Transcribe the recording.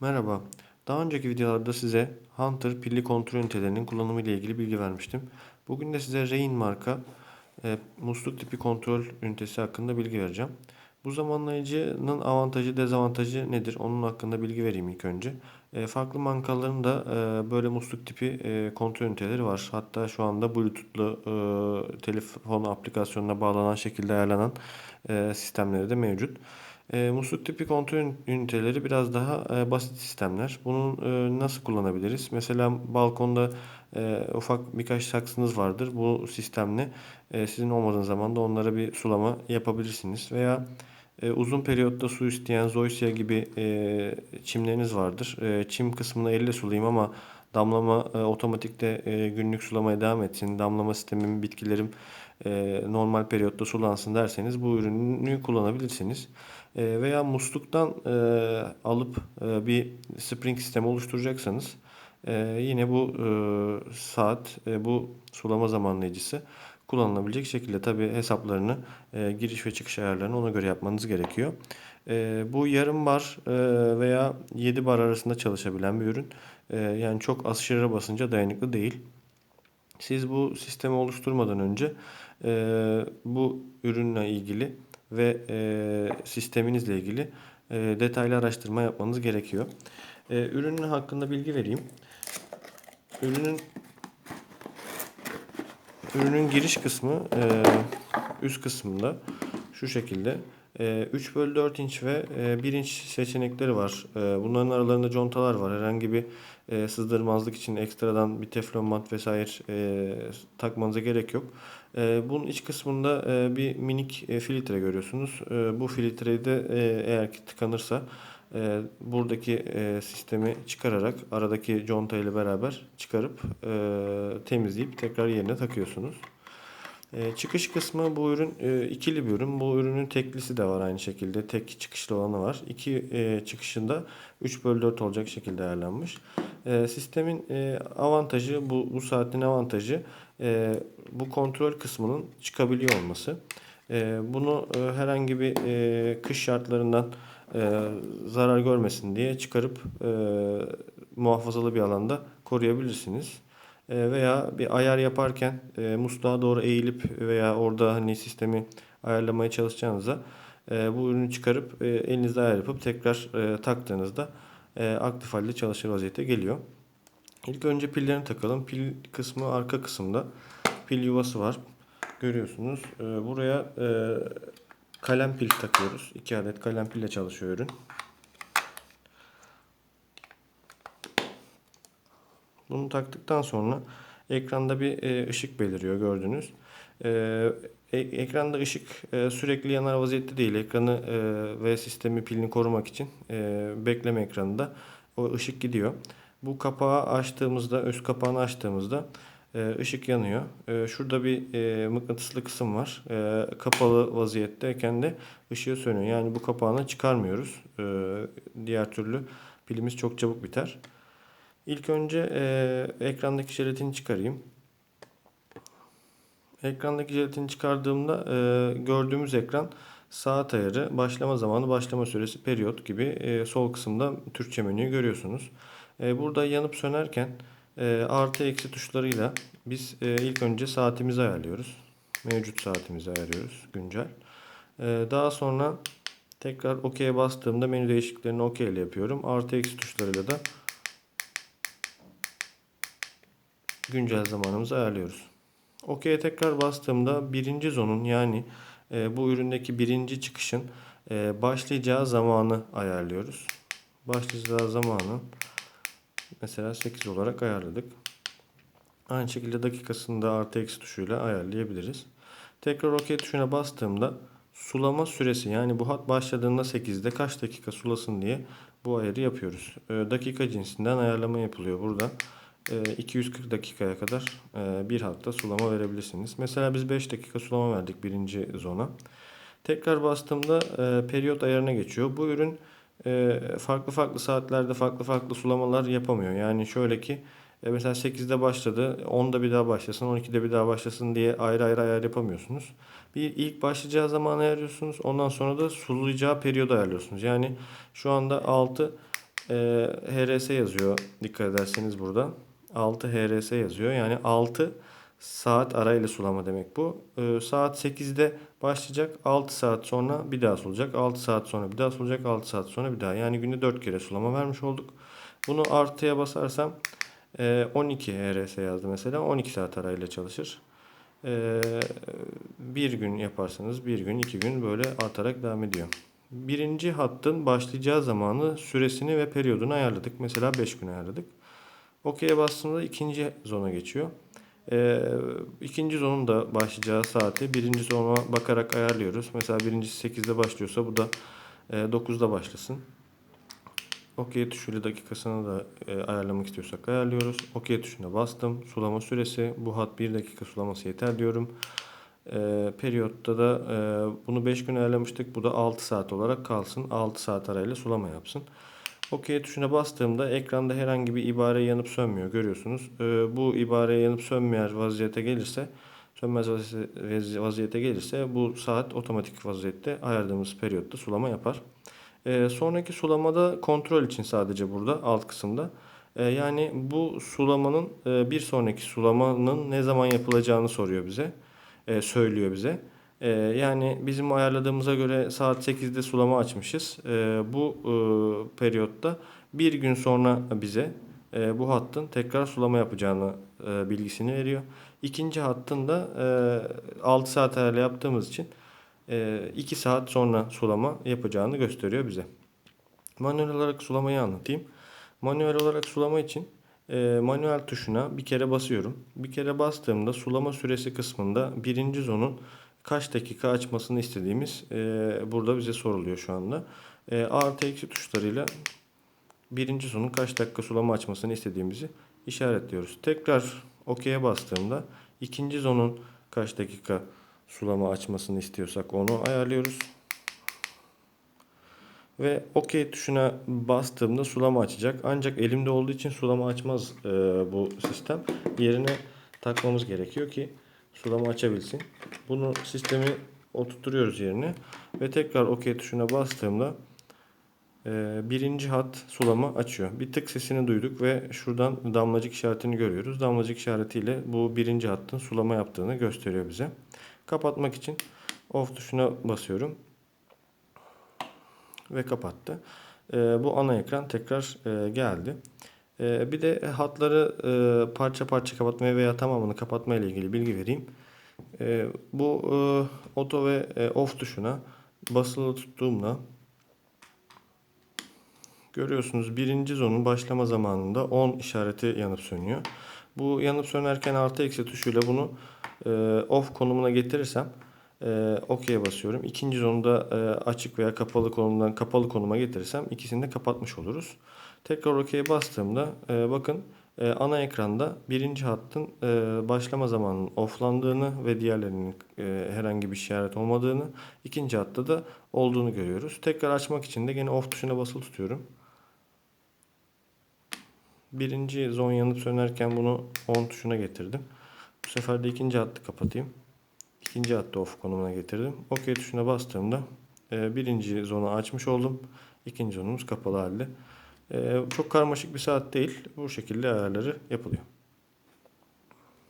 Merhaba. Daha önceki videolarda size Hunter pilli kontrol ünitelerinin kullanımı ile ilgili bilgi vermiştim. Bugün de size Rain marka e, musluk tipi kontrol ünitesi hakkında bilgi vereceğim. Bu zamanlayıcının avantajı, dezavantajı nedir? Onun hakkında bilgi vereyim ilk önce. E, farklı markaların da e, böyle musluk tipi e, kontrol üniteleri var. Hatta şu anda Bluetooth'lu e, telefon aplikasyonuna bağlanan şekilde ayarlanan e, sistemleri de mevcut. E, musluk tipi kontrol üniteleri biraz daha e, basit sistemler. Bunu e, nasıl kullanabiliriz? Mesela balkonda e, ufak birkaç saksınız vardır. Bu sistemle e, sizin olmadığınız zaman da onlara bir sulama yapabilirsiniz. Veya e, uzun periyotta su isteyen zoysia gibi e, çimleriniz vardır. E, çim kısmını elle sulayayım ama damlama e, otomatikte e, günlük sulamaya devam etsin. Damlama sistemim, bitkilerim e, normal periyotta sulansın derseniz bu ürünü kullanabilirsiniz. E, veya musluktan e, alıp e, bir spring sistemi oluşturacaksanız e, yine bu saat, bu sulama zamanlayıcısı kullanılabilecek şekilde tabi hesaplarını, giriş ve çıkış ayarlarını ona göre yapmanız gerekiyor. Bu yarım bar veya 7 bar arasında çalışabilen bir ürün. Yani çok aşırı basınca dayanıklı değil. Siz bu sistemi oluşturmadan önce bu ürünle ilgili ve e, sisteminizle ilgili e, detaylı araştırma yapmanız gerekiyor. E, ürünün hakkında bilgi vereyim. Ürünün ürünün giriş kısmı e, üst kısmında şu şekilde e, 3 bölü 4 inç ve e, 1 inç seçenekleri var. E, bunların aralarında contalar var. Herhangi bir e, sızdırmazlık için ekstradan bir teflon mat vesaire e, takmanıza gerek yok. E, bunun iç kısmında e, bir minik e, filtre görüyorsunuz. E, bu filtreyi de e, eğer ki tıkanırsa e, buradaki e, sistemi çıkararak aradaki conta ile beraber çıkarıp e, temizleyip tekrar yerine takıyorsunuz. E, çıkış kısmı bu ürün e, ikili bir ürün. Bu ürünün teklisi de var aynı şekilde. Tek çıkışlı olanı var. İki e, çıkışında 3 bölü 4 olacak şekilde ayarlanmış. E, sistemin avantajı bu, bu saatin avantajı bu kontrol kısmının çıkabiliyor olması. Bunu herhangi bir kış şartlarından zarar görmesin diye çıkarıp muhafazalı bir alanda koruyabilirsiniz. E, veya bir ayar yaparken e, musluğa doğru eğilip veya orada hani sistemi ayarlamaya çalışacağınızda e, bu ürünü çıkarıp e, elinizde ayar yapıp tekrar taktığınızda aktif halde çalışır vaziyete geliyor. İlk önce pillerini takalım. Pil kısmı arka kısımda. Pil yuvası var. Görüyorsunuz. Buraya kalem pil takıyoruz. 2 adet kalem pille çalışıyor ürün. Bunu taktıktan sonra ekranda bir e, ışık beliriyor gördünüz. E, e, ekranda ışık sürekli yanar vaziyette değil. Ekranı ve sistemi pilini korumak için bekleme ekranında o ışık gidiyor. Bu kapağı açtığımızda, üst kapağını açtığımızda ışık yanıyor. Şurada bir mıknatıslı kısım var. Kapalı vaziyetteyken de ışığı sönüyor. Yani bu kapağını çıkarmıyoruz. Diğer türlü pilimiz çok çabuk biter. İlk önce e, ekrandaki jelatini çıkarayım. Ekrandaki jelatini çıkardığımda e, gördüğümüz ekran saat ayarı, başlama zamanı, başlama süresi, periyot gibi e, sol kısımda Türkçe menüyü görüyorsunuz. E, burada yanıp sönerken e, artı eksi tuşlarıyla biz e, ilk önce saatimizi ayarlıyoruz. Mevcut saatimizi ayarlıyoruz güncel. E, daha sonra tekrar OK'ye bastığımda menü değişikliklerini OK ile yapıyorum. Artı eksi tuşlarıyla da güncel zamanımızı ayarlıyoruz. OK'ye tekrar bastığımda birinci zonun yani e, bu üründeki birinci çıkışın e, başlayacağı zamanı ayarlıyoruz. Başlayacağı zamanı mesela 8 olarak ayarladık. Aynı şekilde dakikasını da artı eksi tuşuyla ayarlayabiliriz. Tekrar OK tuşuna bastığımda sulama süresi yani bu hat başladığında 8'de kaç dakika sulasın diye bu ayarı yapıyoruz. E, dakika cinsinden ayarlama yapılıyor burada. 240 dakikaya kadar bir hatta sulama verebilirsiniz. Mesela biz 5 dakika sulama verdik birinci zona. Tekrar bastığımda periyot ayarına geçiyor. Bu ürün farklı farklı saatlerde farklı farklı sulamalar yapamıyor. Yani şöyle ki mesela 8'de başladı, 10'da bir daha başlasın, 12'de bir daha başlasın diye ayrı ayrı ayar yapamıyorsunuz. Bir ilk başlayacağı zaman ayarlıyorsunuz. Ondan sonra da sulayacağı periyodu ayarlıyorsunuz. Yani şu anda 6 e, HRS yazıyor. Dikkat ederseniz burada. 6 HRS yazıyor. Yani 6 saat arayla sulama demek bu. E, saat 8'de başlayacak. 6 saat sonra bir daha solacak. 6 saat sonra bir daha solacak. 6 saat sonra bir daha. Yani günde 4 kere sulama vermiş olduk. Bunu artıya basarsam e, 12 HRS yazdı mesela. 12 saat arayla çalışır. E, bir gün yaparsanız bir gün, iki gün böyle artarak devam ediyor. Birinci hattın başlayacağı zamanı, süresini ve periyodunu ayarladık. Mesela 5 gün ayarladık. OK'ye bastığımda ikinci zona geçiyor. Ee, ikinci zonun da başlayacağı saati birinci zona bakarak ayarlıyoruz. Mesela birincisi 8'de başlıyorsa bu da e, 9'da başlasın. OK tuşuyla dakikasını da e, ayarlamak istiyorsak ayarlıyoruz. OK tuşuna bastım. Sulama süresi. Bu hat 1 dakika sulaması yeter diyorum. E, periyotta da e, bunu 5 gün ayarlamıştık. Bu da 6 saat olarak kalsın. 6 saat arayla sulama yapsın. OK tuşuna bastığımda ekranda herhangi bir ibare yanıp sönmüyor. Görüyorsunuz. E, bu ibare yanıp sönmeyen vaziyete gelirse sönmez vaziyete, gelirse bu saat otomatik vaziyette ayarladığımız periyotta sulama yapar. E, sonraki sulamada kontrol için sadece burada alt kısımda. E, yani bu sulamanın e, bir sonraki sulamanın ne zaman yapılacağını soruyor bize. E, söylüyor bize. E, yani bizim ayarladığımıza göre saat 8'de sulama açmışız. E, bu e, periyotta bir gün sonra bize e, bu hattın tekrar sulama yapacağını e, bilgisini veriyor. İkinci hattın da e, 6 saat ayarla yaptığımız için 2 saat sonra sulama yapacağını gösteriyor bize. Manuel olarak sulamayı anlatayım. Manuel olarak sulama için e, manuel tuşuna bir kere basıyorum. Bir kere bastığımda sulama süresi kısmında birinci zonun kaç dakika açmasını istediğimiz e, burada bize soruluyor şu anda. E, artı eksi tuşlarıyla birinci zonun kaç dakika sulama açmasını istediğimizi işaretliyoruz. Tekrar OK'ye bastığımda ikinci zonun kaç dakika sulama açmasını istiyorsak onu ayarlıyoruz. Ve OK tuşuna bastığımda sulama açacak. Ancak elimde olduğu için sulama açmaz e, bu sistem. Yerine takmamız gerekiyor ki sulama açabilsin. Bunu sistemi oturtuyoruz yerine. Ve tekrar OK tuşuna bastığımda e, birinci hat sulama açıyor. Bir tık sesini duyduk ve şuradan damlacık işaretini görüyoruz. Damlacık işaretiyle bu birinci hattın sulama yaptığını gösteriyor bize. Kapatmak için off tuşuna basıyorum. Ve kapattı. E, bu ana ekran tekrar e, geldi. E, bir de hatları e, parça parça kapatmaya veya tamamını kapatma ile ilgili bilgi vereyim. E, bu e, auto ve e, off tuşuna basılı tuttuğumda görüyorsunuz birinci zonun başlama zamanında 10 işareti yanıp sönüyor. Bu yanıp sönerken artı eksi tuşuyla bunu off konumuna getirirsem e, basıyorum. İkinci zonda e, açık veya kapalı konumdan kapalı konuma getirirsem ikisini de kapatmış oluruz. Tekrar OK'ye bastığımda e, bakın e, ana ekranda birinci hattın e, başlama zamanının offlandığını ve diğerlerinin e, herhangi bir işaret olmadığını, ikinci hatta da olduğunu görüyoruz. Tekrar açmak için de yine off tuşuna basılı tutuyorum. Birinci zon yanıp sönerken bunu on tuşuna getirdim. Bu sefer de ikinci hattı kapatayım. İkinci hattı off konumuna getirdim. OK tuşuna bastığımda e, birinci zonu açmış oldum. İkinci zonumuz kapalı halde. E, çok karmaşık bir saat değil. Bu şekilde ayarları yapılıyor.